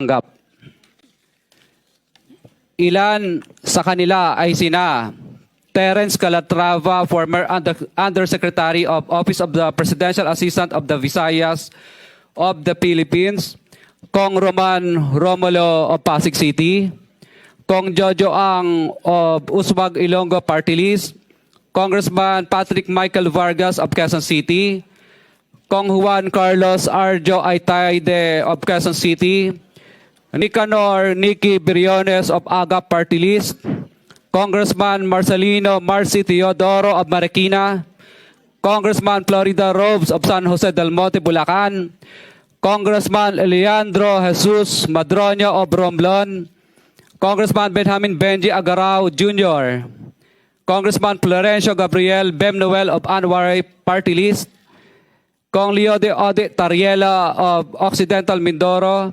tanggap. Ilan sa kanila ay sina Terence Calatrava, former Under- Undersecretary of Office of the Presidential Assistant of the Visayas of the Philippines, Kong Roman Romulo of Pasig City, Kong Jojo Ang of Uswag Ilonggo Party List, Congressman Patrick Michael Vargas of Quezon City, Kong Juan Carlos Arjo Aitayde of Quezon City, Nicanor Nicky Briones of Aga Party List, Congressman Marcelino Marcy Teodoro of Marikina, Congressman Florida Robes of San Jose del Monte, Bulacan, Congressman Leandro Jesus Madroño of Romblon, Congressman Benjamin Benji Agarao Jr., Congressman Florencio Gabriel Bem Noel of Anwaray Party List, Kong Leo de Ode Tariela of Occidental Mindoro,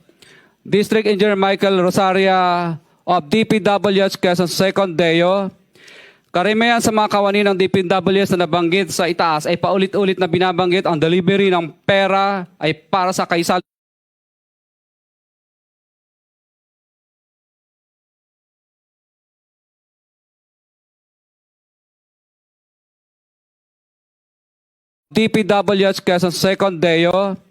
District Engineer Michael Rosaria of DPWS Quezon Second Deo. Karamihan sa mga kawani ng DPWS na nabanggit sa itaas ay paulit-ulit na binabanggit ang delivery ng pera ay para sa kaisal DPWH Quezon Second Deo.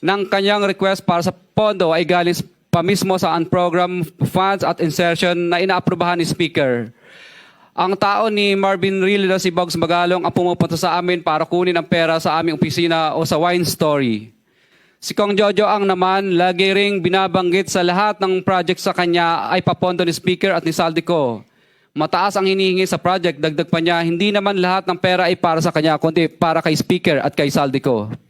ng kanyang request para sa pondo ay galing pa mismo sa unprogram funds at insertion na inaaprubahan ni Speaker. Ang tao ni Marvin Rillo na si Bogs Magalong ang pumupunta sa amin para kunin ang pera sa aming opisina o sa wine story. Si Kong Jojo ang naman lagi ring binabanggit sa lahat ng project sa kanya ay papondo ni Speaker at ni Saldico. Mataas ang hinihingi sa project, dagdag pa niya, hindi naman lahat ng pera ay para sa kanya, kundi para kay Speaker at kay Saldico.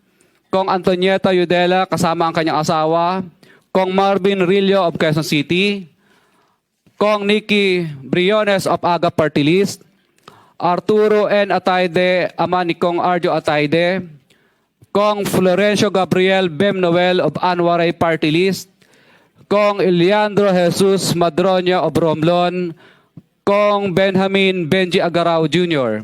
Kong Antonieta Yudela kasama ang kanyang asawa, Kong Marvin Rillo of Quezon City, Kong Nicky Briones of Aga Party List, Arturo N. Atayde, ama ni Kong Arjo Atayde, Kong Florencio Gabriel Bem Noel of Anwaray Party List, Kong Eliandro Jesus Madroña of Romblon, Kong Benjamin Benji Agarao Jr.